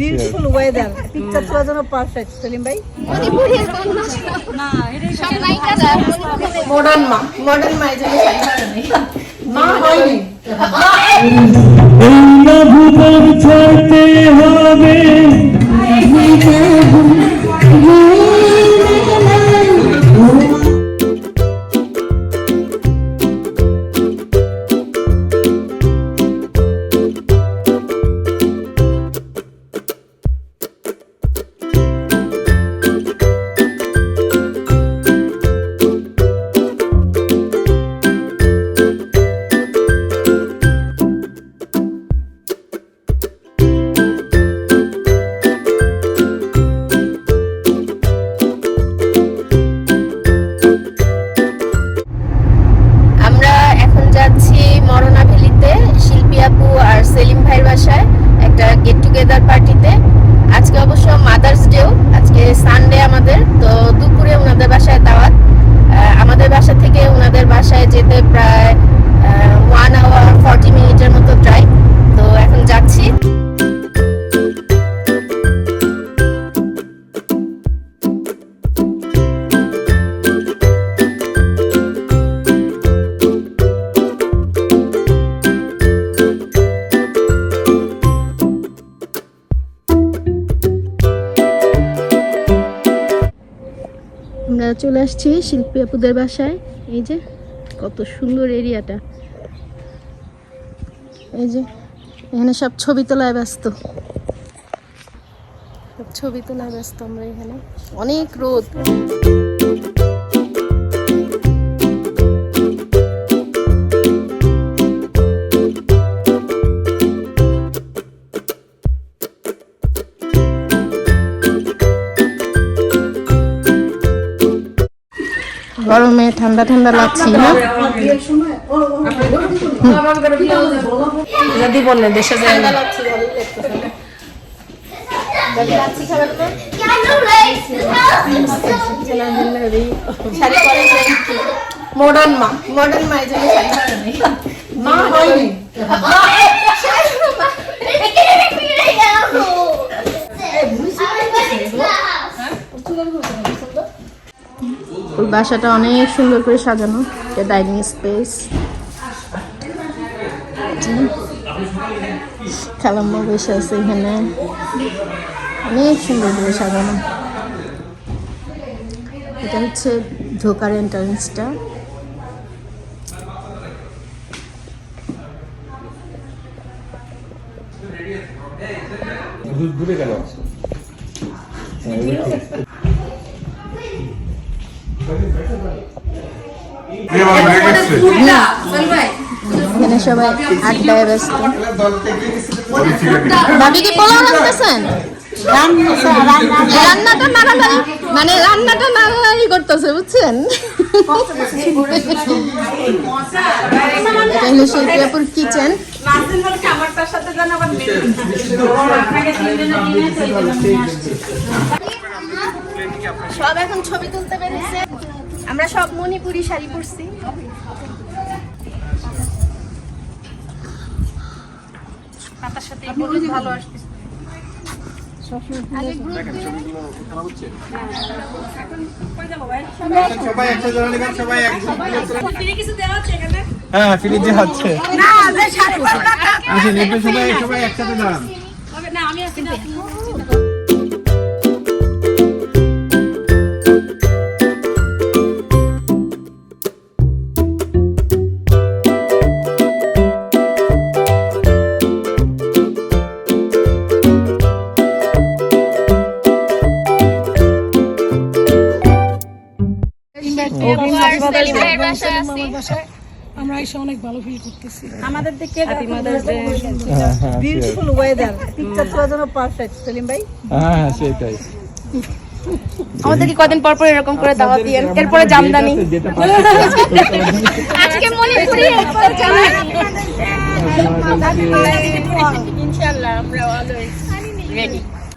Beautiful weather picture তোলার জন্য perfect Selim ভাই। মডার্ন মা মডার্ন মা নেই। মা হয়নি। এই ভুবন ছাড়তে হবে। যেতে প্রায় ওয়ান আওয়ার ফর্টি মিনিটের মতো ড্রাইভ তো এখন যাচ্ছি। আমরা চলে আসছি শিল্পী আপুদের বাসায়। এই যে কত সুন্দর এরিয়াটা। এই যে, এখানে সব ছবি তোলায় ব্যস্ত। সব ছবি তোলায় ব্যস্ত আমরা এখানে। অনেক রোদ। ঠান্ডা ঠান্ডা লাগছে না? যদি বললে দেশে যায় না মডার্ন মা। মডার্ন এই জন্য। মা হয়নি। ওই বাসাটা অনেক সুন্দর করে সাজানো, এটা ডাইনিং স্পেস খালাম্মা বসে আছে এখানে। অনেক সুন্দর করে সাজানো। এটা হচ্ছে ঢোকার এন্ট্রান্সটা দূরে গেল। এখানে সবাই আড্ডায় ব্যস্ত। ভাবি কি পোলাও রাখতেছেন রান্নাটা মানে রান্নাটা নাড়ানাড়ি করতেছে বুঝছেন? এটা হলো শিল্পীপুর কিচেন সব এখন ছবি তুলতে পেরেছে। আমরা সব মণিপুরি শাড়ি পরছি। পাতার সাথে ভালো হ্যাঁ ফ্রিজে আছে আসেন সবাই সবাই একসাথে দাঁড়ান। আমরা এসে অনেক ভালো ফিল করতেছি। আমাদের দিকে হ্যাঁ হ্যাঁ বিউটিফুল ওয়েদার পিকচার তোলার জন্য পারফেক্ট সেলিম ভাই। হ্যাঁ হ্যাঁ সেটাই। আমাদেরকে কদিন পর পর এরকম করে দাওয়াত দিয়েন এরপরে জামদানি। আজকে এরপর জামদানি ইনশাআল্লাহ আমরা অলওয়েজ রেডি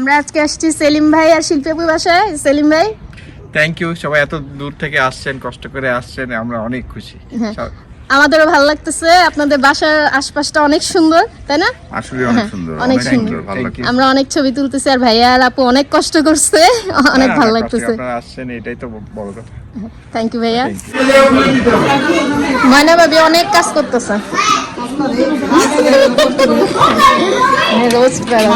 আমরা আজকে আসছি সেলিম ভাই আর শিল্পী বাসায়। সেলিম ভাই? থ্যাংক ইউ সবাই এত দূর থেকে আসছেন কষ্ট করে আসছেন আমরা অনেক খুশি। হ্যাঁ। আমাদেরও ভালো লাগতেছে। আপনাদের বাসার আশপাশটা অনেক সুন্দর তাই না? আসলে অনেক সুন্দর অনেক অনেক ভালো আমরা অনেক ছবি তুলতেছি আর ভাইয়া আর আপু অনেক কষ্ট করছে অনেক হ্যাঁ, ভালো লাগতেছে। আপনারা আসছেন এটাই তো বড় কথা। থ্যাংক ইউ ভাইয়া। ময়না ভাবি অনেক কাজ করতেছে। রোজ বেড়া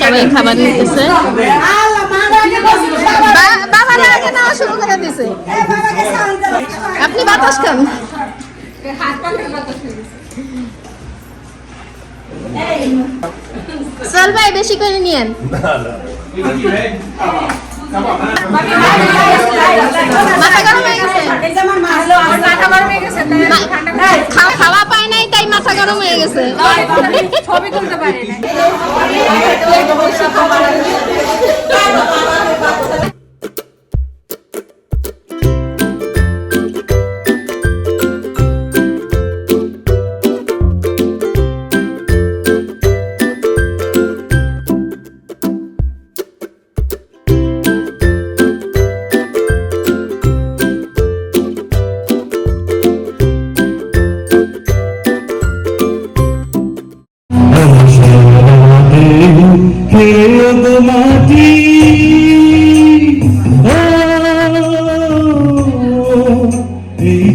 সবাই খাবার নিতেছে বাবা না আগে নেওয়া শুরু করে দিছে আপনি বাতাস খান চল ভাই বেশি করে নিয়েন খাওয়া পায় নাই তাই মাথা গরম হয়ে গেছে। ছবি তুলতে পারি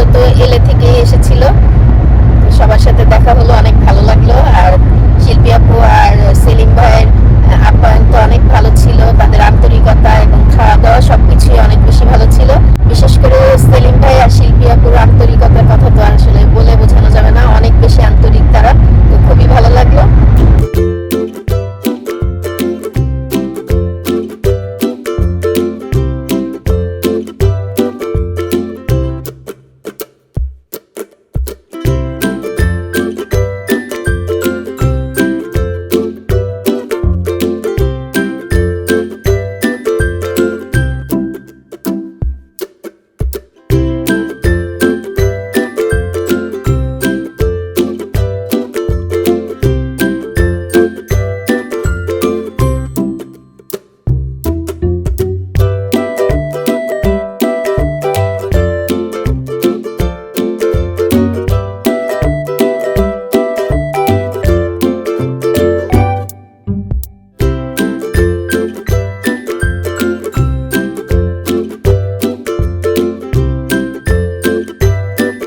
মূলত এলে থেকে এসেছিল। সবার সাথে দেখা হলো, অনেক ভালো লাগল। আর শিল্পী আপু আর সেলিম ভাইয়ের আপ্যায়ন তো অনেক ভালো ছিল।